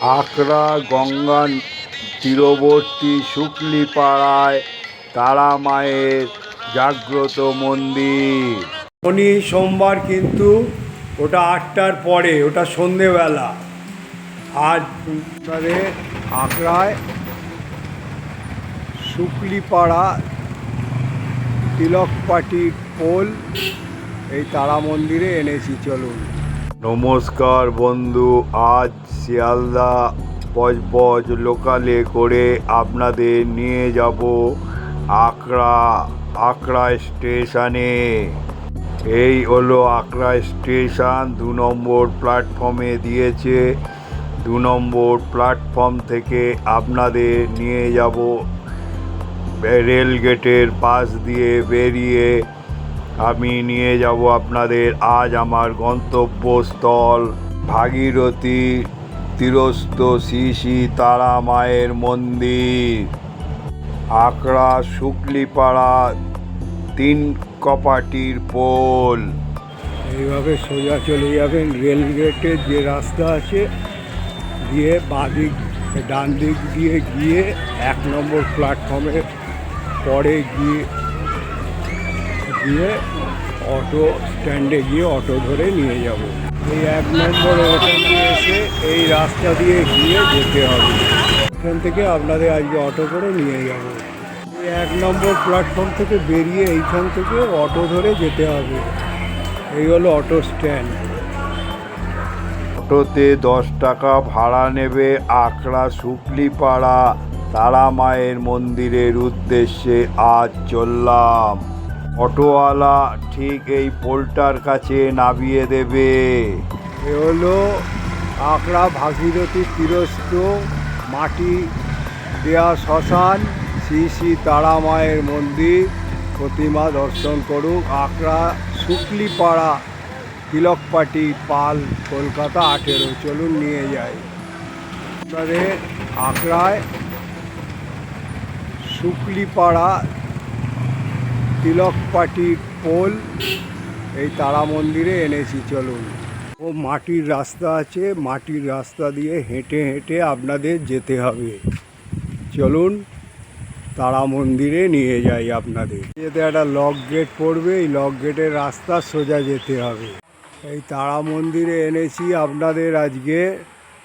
আকরা গঙ্গা, তীরবর্তী শুক্লিপাড়ায় তারা মায়ের জাগ্রত মন্দির। শনি সোমবার কিন্তু ওটা আটটার পরে, ওটা সন্ধেবেলা। আজ আপনাদের আকড়ায় শুক্লিপাড়া, তিলকপাটির পোল এই তারা মন্দিরে এনেছি, চলুন। নমস্কার বন্ধু, আজ শিয়ালদা বজবজ লোকালে করে আপনাদের নিয়ে যাব আকড়া আকড়া স্টেশনে। এই হলো আকড়া স্টেশন, দু নম্বর প্ল্যাটফর্মে দিয়েছে। দু নম্বর প্ল্যাটফর্ম থেকে আপনাদের নিয়ে যাব। রেল গেটের পাশ দিয়ে বেরিয়ে আমি নিয়ে যাব আপনাদের আজ আমার গন্তব্যস্থল। ভাগীরথী তীরস্থ শ্রী শ্রী তারা মায়ের মন্দির। আকড়া শুক্লিপাড়া, তিন কপাটির পোল। এইভাবে সোজা চলে যাবেন রেল গেটের যে রাস্তা আছে, দিয়ে বাঁদিক ডান দিক দিয়ে গিয়ে এক নম্বর প্ল্যাটফর্মে পরে গিয়ে গিয়ে অটো স্ট্যান্ডে গিয়ে অটো ধরে নিয়ে যাব। এই এক নম্বর ওখানে এসে এই রাস্তা দিয়ে গিয়ে যেতে হবে। এখান থেকে আপনাদের আজকে অটো করে নিয়ে যাব। এই এক নম্বর প্ল্যাটফর্ম থেকে বেরিয়ে এইখান থেকে অটো ধরে যেতে হবে। এই হলো অটো স্ট্যান্ড। অটোতে দশ টাকা ভাড়া নেবে আকড়া শুক্লিপাড়া তারা মায়ের মন্দিরের উদ্দেশ্যে আজ চললাম। অটোওয়ালা ঠিক এই পোলটার কাছে নামিয়ে দেবে। এ হলো আকড়া ভাগীরথী তীরস্থ মাটি দেয়া শ্মশান, শ্রী শ্রী তারা মায়ের মন্দির। প্রতিমা দর্শন করুক আকড়া শুকলিপাড়া তিলকপাটি পাল, কলকাতা আঠেরো। চলুন নিয়ে যাই। আপনাদের আকড়ায় শুক্লিপাড়া তিলকপাটির পোল, এই তারা মন্দিরে এনেছি, চলুন। ও মাটির রাস্তা আছে, মাটির রাস্তা দিয়ে হেঁটে হেঁটে আপনাদের যেতে হবে। চলুন, তারা মন্দিরে নিয়ে যাই আপনাদের। যেতে একটা লক গেট পড়বে, এই লক গেটের রাস্তা সোজা যেতে হবে। এই তারা মন্দিরে এনেছি আপনাদের আজকে।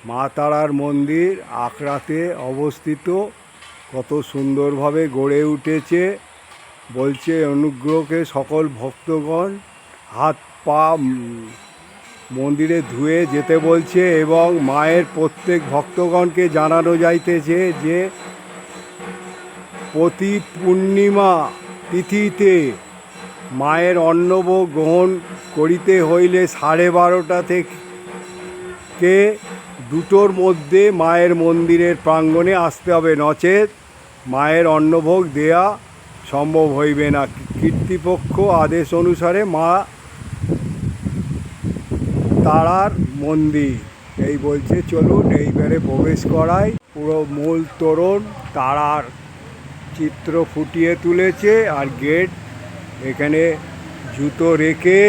মা তারার মন্দির আকড়াতে অবস্থিত। কত সুন্দরভাবে গড়ে উঠেছে। বলছে, অনুগ্রহকে সকল ভক্তগণ হাত পা মন্দিরে ধুয়ে যেতে বলছে এবং মায়ের প্রত্যেক ভক্তগণকে জানানো যাইতেছে যে প্রতি পূর্ণিমা তিথিতে মায়ের অন্নভোগ গ্রহণ করিতে হইলে সাড়ে বারোটা থেকে দুটোর মধ্যে মায়ের মন্দিরের প্রাঙ্গণে আসতে হবে। নচেত মায়ের অন্নভোগ দেয়া সম্ভব হইবে না। কর্তৃপক্ষ আদেশ অনুসারে মা তারার মন্দির। এই বলছে, চলুন, এইবারে প্রবেশ করাই। পুরো মূল তোরণ তারার চিত্র ফুটিয়ে তুলেছে আর গেট এখানে জুতো রেখে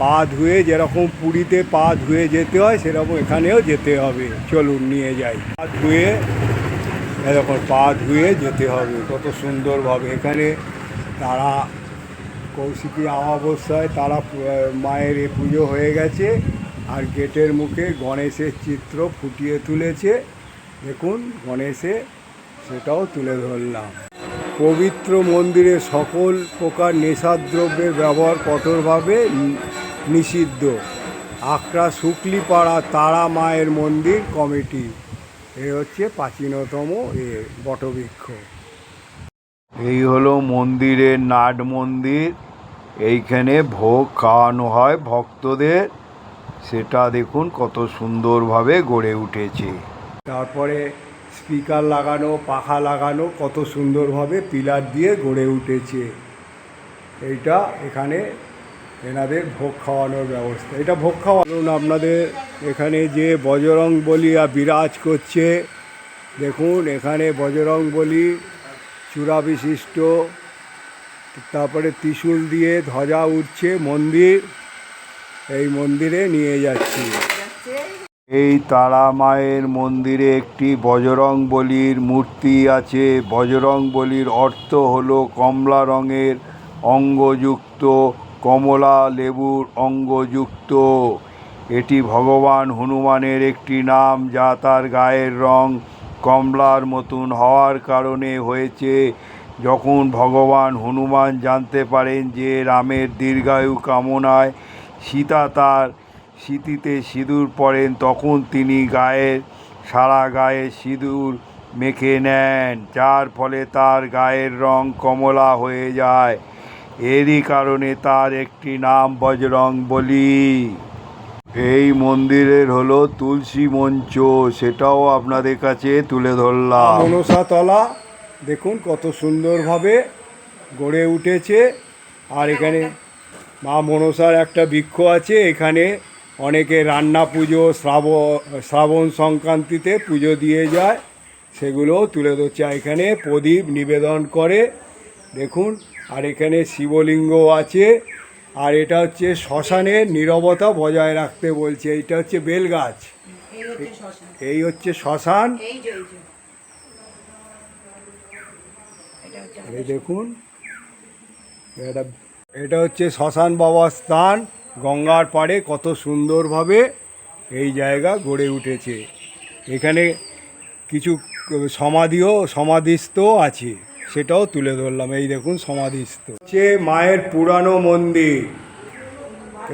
পা ধুয়ে যেরকম পুরীতে পা ধুয়ে যেতে হয়, সেরকম এখানেও যেতে হবে। চলুন, নিয়ে যাই। পা ধুয়ে এরকম পা ধুয়ে যেতে হবে। কত সুন্দরভাবে এখানে তারা কৌশিকী অমাবস্যায় তারা মায়ের এ পুজো হয়ে গেছে আর গেটের মুখে গণেশের চিত্র ফুটিয়ে তুলেছে। দেখুন, গণেশে সেটাও তুলে ধরলাম। পবিত্র মন্দিরে সকল প্রকার নেশাদ্রব্যের ব্যবহার কঠোরভাবে নিষিদ্ধ। আকড়া শুক্লিপাড়া তারা মায়ের মন্দির কমিটি। এ হচ্ছে প্রাচীনতম এ বটবৃক্ষ। এই হলো মন্দিরের নাট মন্দির। এইখানে ভোগ খাওয়ানো হয় ভক্তদের। সেটা দেখুন কত সুন্দরভাবে গড়ে উঠেছে। তারপরে স্পিকার লাগানো পাখা লাগানো কত সুন্দরভাবে পিলার দিয়ে গড়ে উঠেছে। এইটা এখানে এনাদের ভোগ খাওয়ানোর ব্যবস্থা। এটা ভোগ খাওয়ানোর আপনাদের এখানে যে বজরং বলিয়া বিরাজ করছে, দেখুন এখানে বজরং বলি চূড়া বিশিষ্ট, তারপরে ত্রিশূল দিয়ে ধ্বজা উঠছে মন্দির, এই মন্দিরে নিয়ে যাচ্ছি। এই তারা মায়ের মন্দিরে একটি বজরং বলির মূর্তি আছে। বজরং বলির অর্থ হলো কমলা রঙের অঙ্গযুক্ত কমলা লেবুর অঙ্গযুক্ত। এটি ভগবান হনুমানের একটি নাম যা তার গায়ের রং কমলার মতন হওয়ার কারণে হয়েছে। যখন ভগবান হনুমান জানতে পারেন যে রামের দীর্ঘায়ু কামনায় সীতা তার স্মৃতিতে সিঁদুর পরেন তখন তিনি গায়ের, সারা গায়ে সিঁদুর মেখে নেন, যার ফলে তার গায়ের রং কমলা হয়ে যায়। এরই কারণে তার একটি নাম বজরং বলি। এই মন্দিরের হলো তুলসী মঞ্চ, সেটাও আপনাদের কাছে তুলে ধরলাম। মনসাতলা, দেখুন কত সুন্দরভাবে গড়ে উঠেছে। আর এখানে মা মনসার একটা বৃক্ষ আছে, এখানে অনেকে রান্না পুজো, শ্রাবণ শ্রাবণ সংক্রান্তিতে পুজো দিয়ে যায়, সেগুলোও তুলে ধরছে। এখানে প্রদীপ নিবেদন করে, দেখুন আর এখানে শিবলিঙ্গ আছে আর এটা হচ্ছে শ্মশানের নীরবতা বজায় রাখতে বলছে। এইটা হচ্ছে বেলগাছ। এই হচ্ছে শ্মশান। এই দেখুন। এটা এটা হচ্ছে শ্মশান বাবার স্থান। গঙ্গার পাড়ে কত সুন্দরভাবে এই জায়গা গড়ে উঠেছে। এখানে কিছু সমাধিও সমাধিস্থ আছে। সেটাও তুলে ধরলাম। এই দেখুন সমাধিস্থ। হচ্ছে মায়ের পুরানো মন্দির।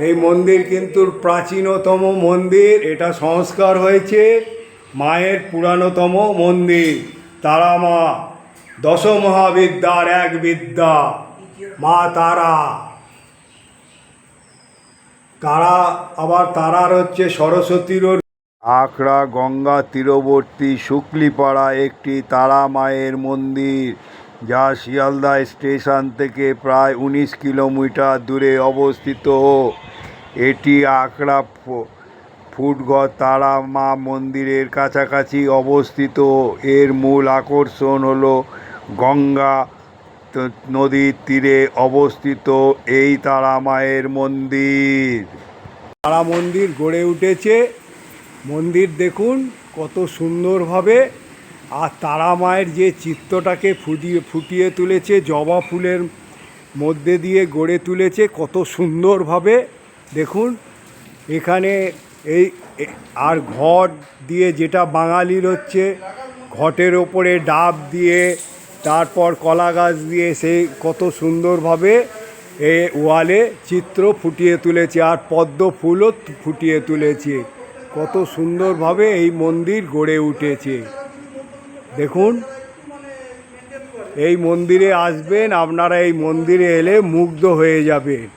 এই মন্দির কিন্তু প্রাচীনতম মন্দির। এটা সংস্কার হয়েছে মায়ের পুরানোতম মন্দির। তারা মা দশ মহাবিদ্যার এক বিদ্যা, মা তারা। তারা আবার তারার হচ্ছে সরস্বতীরও আখড়া, গঙ্গা, তীরবর্তী, শুক্লিপাড়া একটি তারা মায়ের মন্দির। যা শিয়ালদা স্টেশন থেকে প্রায় উনিশ কিলোমিটার দূরে অবস্থিত। এটি আখড়া ফো- ফুটঘর তারা মা মন্দিরের কাছাকাছি অবস্থিত। এর মূল আকর্ষণ হল গঙ্গা নদীর তীরে অবস্থিত এই তারা মায়ের মন্দির। তারা মন্দির গড়ে উঠেছে। মন্দির দেখুন কত সুন্দরভাবে আর তারা মায়ের যে চিত্রটাকে ফুটিয়ে ফুটিয়ে তুলেছে, জবা ফুলের মধ্যে দিয়ে গড়ে তুলেছে, কত সুন্দরভাবে। দেখুন, এখানে এই আর ঘট দিয়ে যেটা বাঙালির হচ্ছে, ঘটের ওপরে ডাব দিয়ে, তারপর কলা গাছ দিয়ে সেই কত সুন্দরভাবে এ ওয়ালে চিত্র ফুটিয়ে তুলেছে, আর পদ্ম ফুলও ফুটিয়ে তুলেছে। কত সুন্দরভাবে এই মন্দির গড়ে উঠেছে। দেখুন, এই মন্দিরে আসবেন, আপনারা এই মন্দিরে এলে মুগ্ধ হয়ে যাবেন।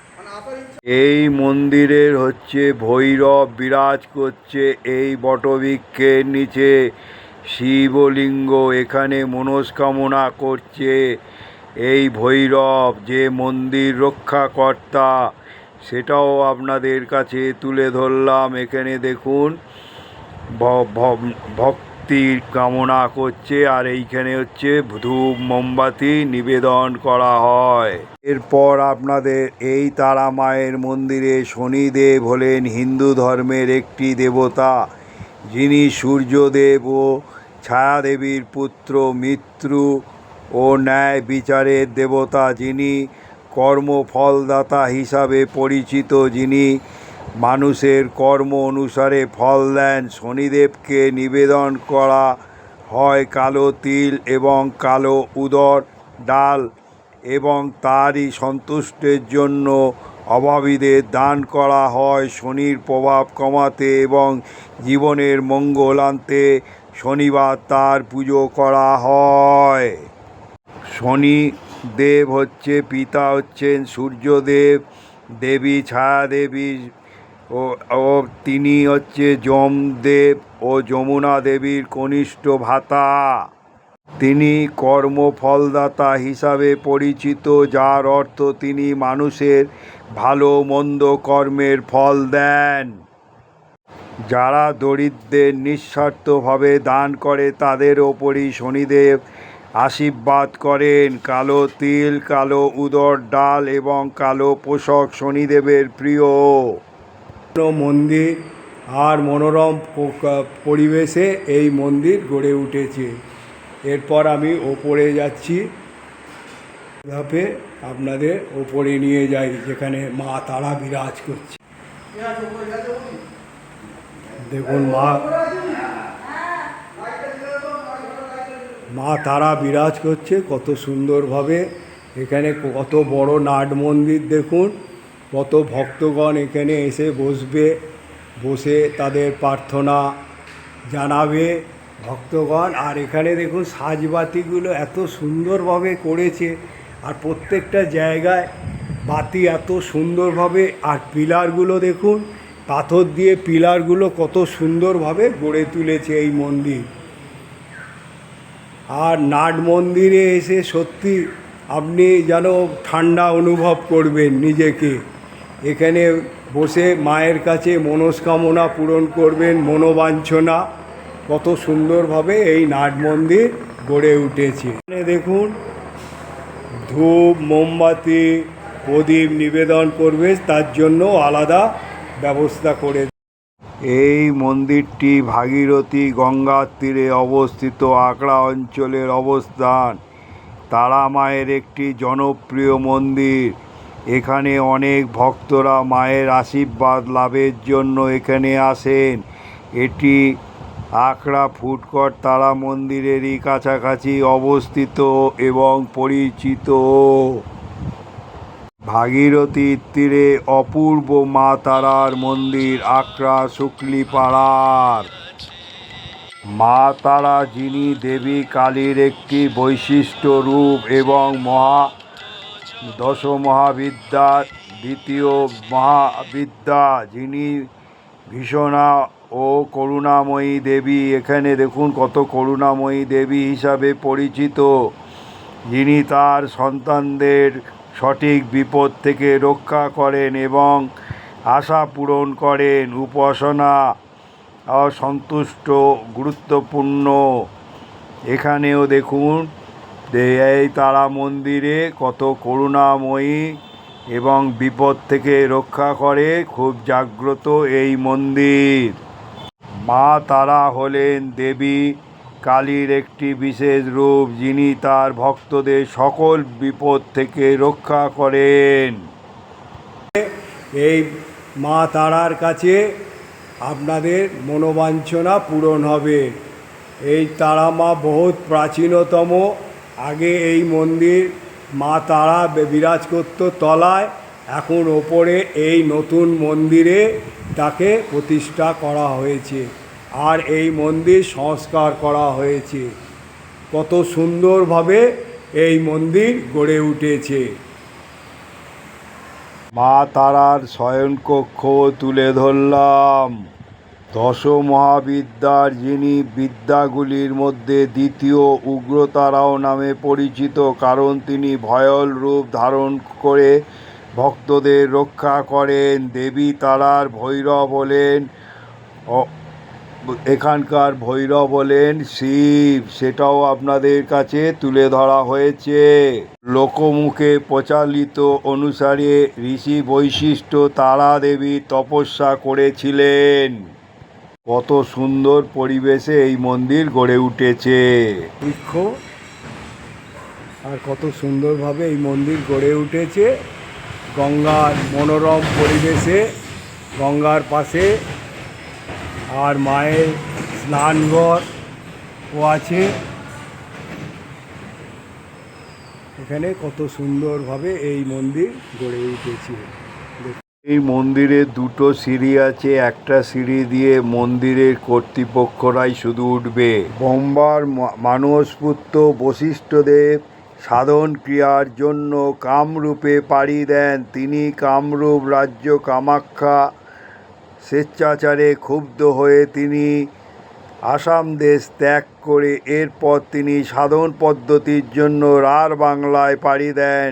এই মন্দিরের হচ্ছে ভৈরব বিরাজ করছে এই বটবৃক্ষের নিচে। শিবলিঙ্গ এখানে মনস্কামনা করছে। এই ভৈরব যে মন্দির রক্ষাকর্তা, সেটাও আপনাদের কাছে তুলে ধরলাম। এখানে দেখুন, ভ- ভক্তির কামনা করছে আর এইখানে হচ্ছে ধূপ মোমবাতি নিবেদন করা হয়। এরপর আপনাদের এই তারা মায়ের মন্দিরে শনিদেব হলেন হিন্দু ধর্মের একটি দেবতা, যিনি সূর্যদেব ও ছায়াদেবীর পুত্র মিত্রু ও ন্যায় বিচারের দেবতা, যিনি কর্মফলদাতা হিসাবে পরিচিত, যিনি মানুষের কর্ম অনুসারে ফল দেন শনিদেবকে নিবেদন করা হয় কালো তিল এবং কালো উদর ডাল এবং তারই সন্তুষ্টের জন্য অভাবীদের দান করা হয় শনির প্রভাব কমাতে এবং জীবনের মঙ্গল আনতে শনিবার তার পুজো করা হয়। শনি দেব হচ্ছে, পিতা হচ্ছেন সূর্যদেব, দেবী, ছায়াদেবী ও ও, তিনি হচ্ছে যমদেব ও যমুনা দেবীর কনিষ্ঠ ভাতা। তিনি কর্মফলদাতা হিসাবে পরিচিত, যার অর্থ তিনি মানুষের ভালো মন্দ কর্মের ফল দেন। যারা দরিদ্রদের নিঃস্বার্থভাবে দান করে, তাদের ওপরই শনিদেব আশীর্বাদ করেন। কালো তিল, কালো উদর ডাল এবং কালো পোশাক শনিদেবের প্রিয়। মন্দির আর মনোরম পরিবেশে এই মন্দির গড়ে উঠেছে। এরপর আমি ওপরে যাচ্ছি। ধাপে আপনাদের ওপরে নিয়ে যাই, যেখানে মা তারা বিরাজ করছে। দেখুন মা মা তারা বিরাজ করছে, কত সুন্দরভাবে। এখানে কত বড় নাট মন্দির দেখুন। কত ভক্তগণ এখানে এসে বসবে, বসে তাদের প্রার্থনা জানাবে ভক্তগণ। আর এখানে দেখুন সাজবাতিগুলো এত সুন্দরভাবে করেছে, আর প্রত্যেকটা জায়গায় বাতি এত সুন্দরভাবে, আর পিলারগুলো দেখুন, পাথর দিয়ে পিলারগুলো কত সুন্দরভাবে গড়ে তুলেছে এই মন্দির। আর নাট মন্দিরে এসে সত্যি আপনি যেন ঠান্ডা অনুভব করবেন নিজেকে। এখানে বসে মায়ের কাছে মনস্কামনা পূরণ করবেন, মনোবাঞ্ছনা। কত সুন্দরভাবে এই নাট মন্দির গড়ে উঠেছে। এখানে দেখুন, ধূপ, মোমবাতি, প্রদীপ নিবেদন করবে, তার জন্য আলাদা ব্যবস্থা করে এই মন্দিরটি ভাগীরথী গঙ্গার তীরে অবস্থিত আকড়া অঞ্চলের অবস্থান। তারা মায়ের একটি জনপ্রিয় মন্দির। এখানে অনেক ভক্তরা মায়ের আশীর্বাদ লাভের জন্য এখানে আসেন। এটি আকড়া ফুডকোর্ট তারা মন্দিরেরই কাছাকাছি অবস্থিত এবং পরিচিত। ভাগীরথীর তীরে অপূর্ব মা তারার মন্দির আকরা শুক্লিপাড়ার মা তারা যিনি দেবী কালীর একটি বৈশিষ্ট্য রূপ এবং মহা দশ মহাবিদ্যার দ্বিতীয় মহাবিদ্যা যিনি ভীষণা ও করুণাময়ী দেবী। এখানে দেখুন কত করুণাময়ী দেবী হিসাবে পরিচিত। যিনি তার সন্তানদের সঠিক বিপদ থেকে রক্ষা করেন এবং আশা পূরণ করেন। উপাসনা অসন্তুষ্ট, গুরুত্বপূর্ণ। এখানেও দেখুন এই তারা মন্দিরে কত করুণাময়ী এবং বিপদ থেকে রক্ষা করে, খুব জাগ্রত এই মন্দির। মা তারা হলেন দেবী কালীর একটি বিশেষ রূপ, যিনি তার ভক্তদের সকল বিপদ থেকে রক্ষা করেন। এই মা তারার কাছে আপনাদের মনোবাঞ্ছনা পূরণ হবে। এই তারা মা বহুত প্রাচীনতম আগে এই মন্দির মা তারা বিরাজ করত তলায়, এখন ওপরে এই নতুন মন্দিরে তাকে প্রতিষ্ঠা করা হয়েছে আর এই মন্দির সংস্কার করা হয়েছে। কত সুন্দরভাবে এই মন্দির গড়ে উঠেছে। মা তারার শয়নকক্ষ তুলে ধরলাম। দশ মহাবিদ্যার যিনি বিদ্যাগুলির মধ্যে দ্বিতীয় উগ্রতারাও নামে পরিচিত, কারণ তিনি ভয়ল রূপ ধারণ করে ভক্তদের রক্ষা করেন। দেবী তারার ভৈরব হলেন এখানকার ভৈরব হলেন শিব। সেটাও আপনাদের কাছে তুলে ধরা হয়েছে। লোকমুখে প্রচালিত অনুসারে ঋষি বৈশিষ্ট্য তারা দেবী তপস্যা করেছিলেন। কত সুন্দর পরিবেশে এই মন্দির গড়ে উঠেছে। বৃক্ষ, আর কত সুন্দরভাবে এই মন্দির গড়ে উঠেছে। গঙ্গার মনোরম পরিবেশে, গঙ্গার পাশে, আর মায়ের স্নানঘর ও আছে। এখানে কত সুন্দরভাবে এই মন্দির গড়ে উঠেছে। এই মন্দিরে দুটো সিঁড়ি আছে, একটা সিঁড়ি দিয়ে মন্দিরের কর্তৃপক্ষরাই শুধু উঠবে। বোম্বার মানসপুত্র বশিষ্ঠদেব সাধন ক্রিয়ার জন্য কামরূপে পাড়ি দেন। তিনি কামরূপ রাজ্য কামাখ্যা স্বেচ্ছাচারে ক্ষুব্ধ হয়ে তিনি আসাম দেশ ত্যাগ করে এরপর তিনি সাধন পদ্ধতির জন্য রার বাংলায় পাড়ি দেন।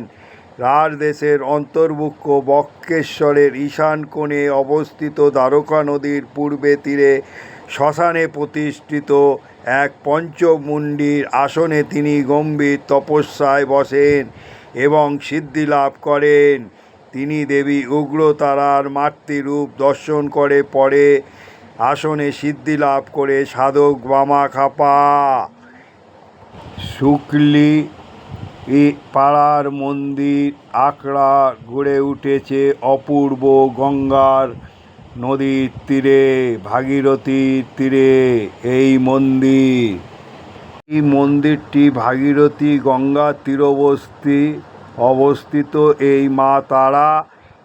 রার দেশের অন্তর্ভুক্ত বক্রেশ্বরের ঈশান কোণে অবস্থিত দ্বারকা নদীর পূর্বে তীরে শ্মশানে প্রতিষ্ঠিত এক পঞ্চমুণ্ডির আসনে তিনি গম্ভীর তপস্যায় বসেন এবং সিদ্ধি লাভ করেন। তিনি দেবী উগ্রতারার মাতৃরূপ দর্শন করে পরে আসনে সিদ্ধি লাভ করে সাধক বামা খাপা শুক্লি এ পাড়ার মন্দির আখড়া গড়ে উঠেছে অপূর্ব গঙ্গার নদীর তীরে, ভাগীরথীর তীরে, এই মন্দির। এই মন্দিরটি ভাগীরথী গঙ্গা তীরবর্তী অবস্থিত এই মা তারা।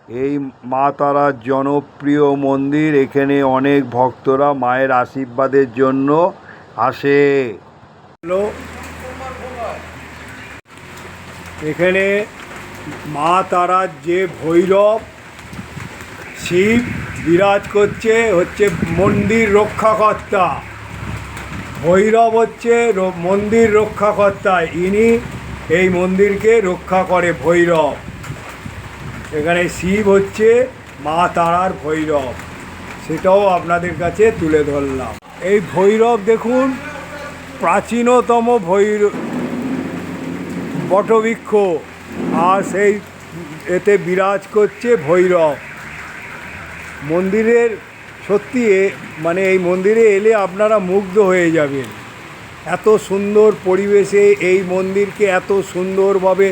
এই মা তারার জনপ্রিয় মন্দির, এখানে অনেক ভক্তরা মায়ের আশীর্বাদের জন্য আসে। হ্যালো এখানে মা তারার যে ভৈরব শিব বিরাজ করছে হচ্ছে মন্দির রক্ষাকর্তা। ভৈরব হচ্ছে মন্দির রক্ষাকর্তা। ইনি এই মন্দিরকে রক্ষা করে ভৈরব। এখানে শিব হচ্ছে মা তারার ভৈরব। সেটাও আপনাদের কাছে তুলে ধরলাম। এই ভৈরব দেখুন, প্রাচীনতম ভৈরব বটবৃক্ষ। আর সেই এতে বিরাজ করছে ভৈরব। মন্দিরের সত্যি মানে এই মন্দিরে এলে আপনারা মুগ্ধ হয়ে যাবেন। এত সুন্দর পরিবেশে এই মন্দিরকে এত সুন্দরভাবে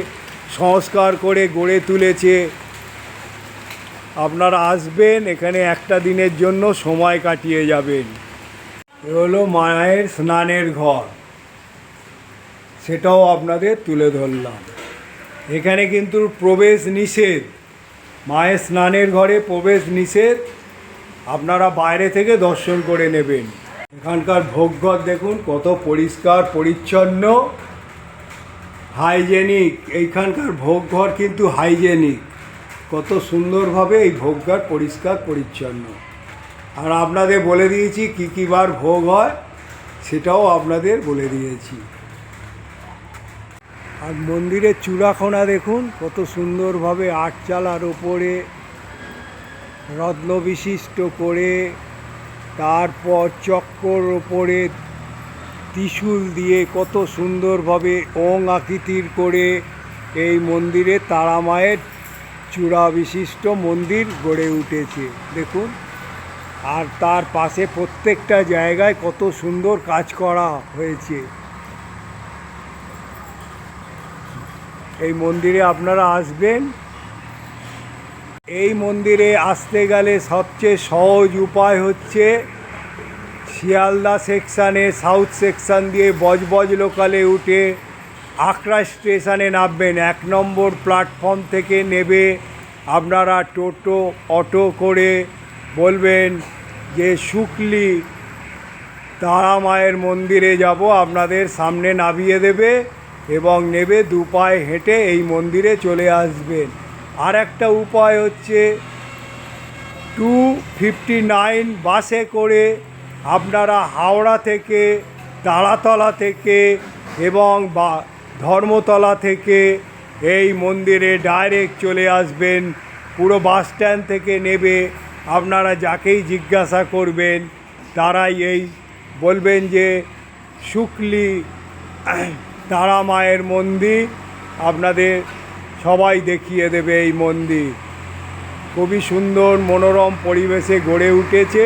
সংস্কার করে গড়ে তুলেছে। আপনারা আসবেন, এখানে একটা দিনের জন্য সময় কাটিয়ে যাবেন। এ হলো মায়ের স্নানের ঘর। সেটাও আপনাদের তুলে ধরলাম। এখানে কিন্তু প্রবেশ নিষেধ। মায়ের স্নানের ঘরে প্রবেশ নিষেধ। আপনারা বাইরে থেকে দর্শন করে নেবেন। এখানকার ভোগঘর দেখুন, কত পরিষ্কার, পরিচ্ছন্ন। হাইজেনিক, এইখানকার ভোগঘর কিন্তু হাইজেনিক। কত সুন্দরভাবে এই ভোগঘর পরিষ্কার, পরিচ্ছন্ন। আর আপনাদের বলে দিয়েছি কী কী বার ভোগ হয়, সেটাও আপনাদের বলে দিয়েছি। আর মন্দিরের চূড়াখোনা দেখুন, কত সুন্দরভাবে আটচালার ওপরে রত্ন বিশিষ্ট করে, তারপর চক্কর ওপরে ত্রিশূল দিয়ে কত সুন্দরভাবে ওং আকৃতির করে এই মন্দিরে তারা মায়ের চূড়া বিশিষ্ট মন্দির গড়ে উঠেছে। দেখুন, আর তার পাশে প্রত্যেকটা জায়গায় কত সুন্দর কাজ করা হয়েছে। এই মন্দিরে আপনারা আসবেন। এই মন্দিরে আসতে গেলে সবচেয়ে সহজ উপায় হচ্ছে শিয়ালদা সেকশানে, সাউথ সেকশান দিয়ে বজবজ লোকালে উঠে আকরা স্টেশনে নামবেন। এক নম্বর প্ল্যাটফর্ম থেকে নেবে আপনারা টোটো, অটো করে বলবেন যে, শুক্লি তারা মায়ের মন্দিরে যাব, আপনাদের সামনে নামিয়ে দেবে। এবং নেবে দু পায়ে হেঁটে এই মন্দিরে চলে আসবেন। আর একটা উপায় হচ্ছে টু ফিফটি নাইন বাসে করে আপনারা হাওড়া থেকে তারাতলা থেকে এবং বা ধর্মতলা থেকে এই মন্দিরে ডাইরেক্ট চলে আসবেন। পুরো বাস স্ট্যান্ড থেকে নেবে। আপনারা যাকেই জিজ্ঞাসা করবেন, তারাই এই বলবেন যে, শুক্লি তারা মায়ের মন্দির। আপনাদের সবাই দেখিয়ে দেবে এই মন্দির। খুবই সুন্দর মনোরম পরিবেশে গড়ে উঠেছে।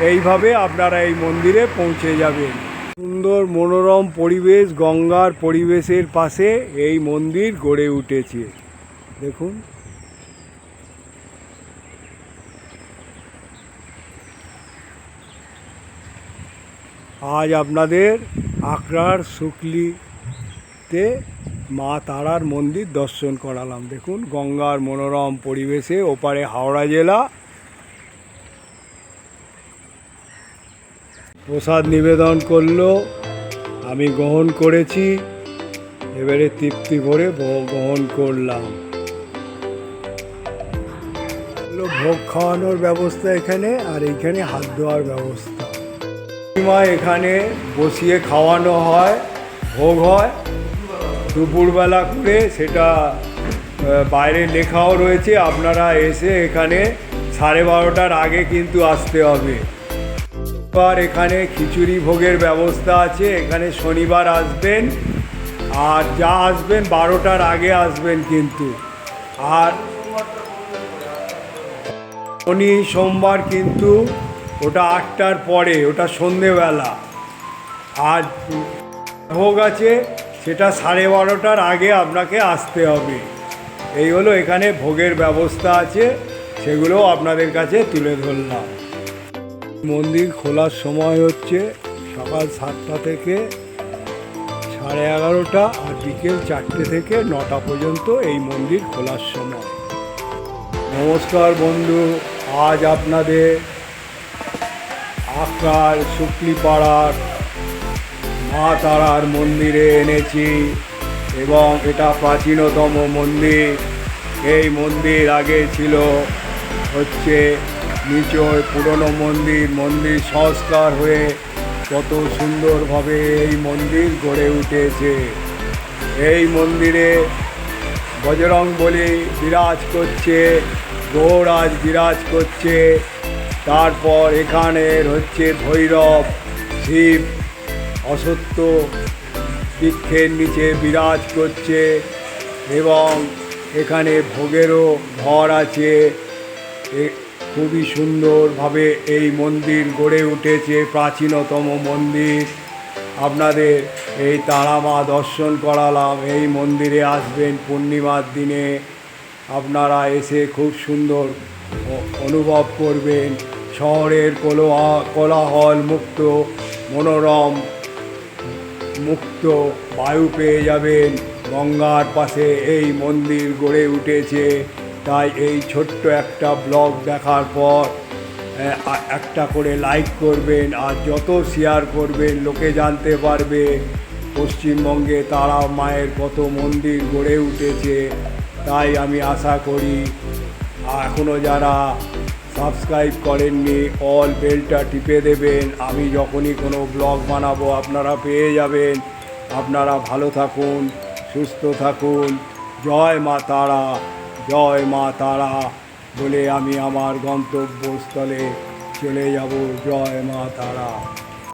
এইভাবে আপনারা এই মন্দিরে পৌঁছে যাবেন। সুন্দর মনোরম পরিবেশ, গঙ্গার পরিবেশের পাশে এই মন্দির গড়ে উঠেছে। দেখুন। আজ আপনাদের আকরার শুকলিতে মা তারার মন্দির দর্শন করালাম। দেখুন, গঙ্গার মনোরম পরিবেশে ওপারে হাওড়া জেলা। প্রসাদ নিবেদন করল, আমি গ্রহণ করেছি, এবারে তৃপ্তি করে গ্রহণ করলাম। ভোগ খাওয়ানোর ব্যবস্থা এখানে, আর এইখানে হাত ধোয়ার ব্যবস্থা। মা এখানে বসিয়ে খাওয়ানো হয়, ভোগ হয়। দুপুরবেলা করে সেটা বাইরে লেখাও রয়েছে, আপনারা এসে এখানে সাড়ে বারোটার আগে কিন্তু আসতে হবে। এবার এখানে খিচুড়ি ভোগের ব্যবস্থা আছে, এখানে শনিবার আসবেন, আর যা আসবেন বারোটার আগে আসবেন কিন্তু। আর শনি সোমবার কিন্তু ওটা আটটার পরে, ওটা সন্ধেবেলা। আর ভোগ আছে, সেটা সাড়ে বারোটার আগে আপনাকে আসতে হবে। এই হলো এখানে ভোগের ব্যবস্থা আছে, সেগুলো আপনাদের কাছে তুলে ধরলাম। মন্দির খোলার সময় হচ্ছে সকাল সাতটা থেকে সাড়ে এগারোটা আর বিকেল চারটে থেকে নটা পর্যন্ত এই মন্দির খোলার সময়। নমস্কার বন্ধু, আজ আপনাদের আক্রার শুক্লিপাড়ার মা তারার মন্দিরে এনেছি এবং এটা প্রাচীনতম মন্দির। এই মন্দির আগে ছিল হচ্ছে নিচয় পুরনো মন্দির। মন্দির সংস্কার হয়ে কত সুন্দরভাবে এই মন্দির গড়ে উঠেছে। এই মন্দিরে বজরং বলি বিরাজ করছে, গৌরাজ বিরাজ করছে তারপর এখানের হচ্ছে ভৈরব, শিব, অসত্য, বৃক্ষের নিচে বিরাজ করছে এবং এখানে ভোগেরও ঘর আছে। খুবই সুন্দরভাবে এই মন্দির গড়ে উঠেছে, প্রাচীনতম মন্দির। আপনাদের এই তারামা দর্শন করালাম, এই মন্দিরে আসবেন পূর্ণিমার দিনে। আপনারা এসে খুব সুন্দর অনুভব করবেন। শহরের কোলাহ কোলাহল মুক্ত, মনোরম, মুক্ত বায়ু পেয়ে যাবেন। গঙ্গার পাশে এই মন্দির গড়ে উঠেছে। তাই এই ছোট্ট একটা ব্লগ দেখার পর একটা করে লাইক করবেন আর যত শেয়ার করবেন, লোকে জানতে পারবে পশ্চিমবঙ্গে তারা মায়ের কত মন্দির গড়ে উঠেছে। তাই আমি আশা করি এখনও যারা সাবস্ক্রাইব করেননি অল বেলটা টিপে দেবেন। আমি যখনই কোনো ব্লগ বানাবো, আপনারা পেয়ে যাবেন। আপনারা ভালো থাকুন, সুস্থ থাকুন। জয় মা তারা, জয় মা তারা বলে আমি আমার গন্তব্যস্থলে চলে যাব। জয় মা তারা।